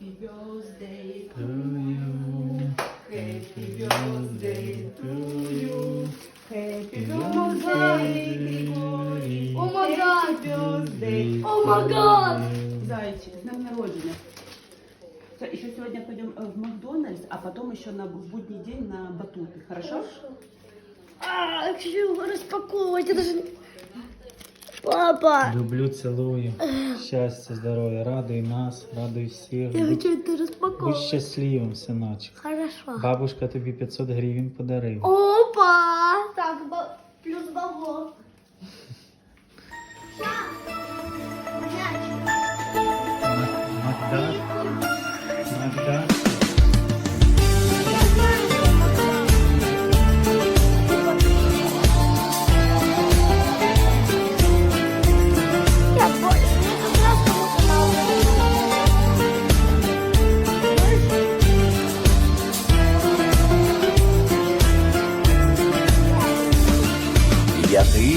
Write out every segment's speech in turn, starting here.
Happy birthday To you. Happy birthday to you. Happy birthday, Григорій. О май гад. Birthday. О май гад. Зайчик, с днем. Все, еще сегодня пойдем э, в Макдональдс, а потом еще на в будний день на батуты, хорошо? А, я хочу распаковывать. Это же... Папа, Люблю, цілую. Щастя, здоров'я, радуй нас, радуй всіх. я хочу это будь щасливим, синочок. Хорошо. Бабушка тобі 500 гривень подарила. Опа! Так, ба- плюс бабло. Макдак. Я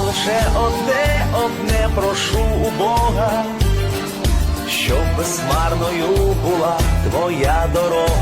Лише одне, одне прошу у Бога, щоб безмарною була твоя дорога.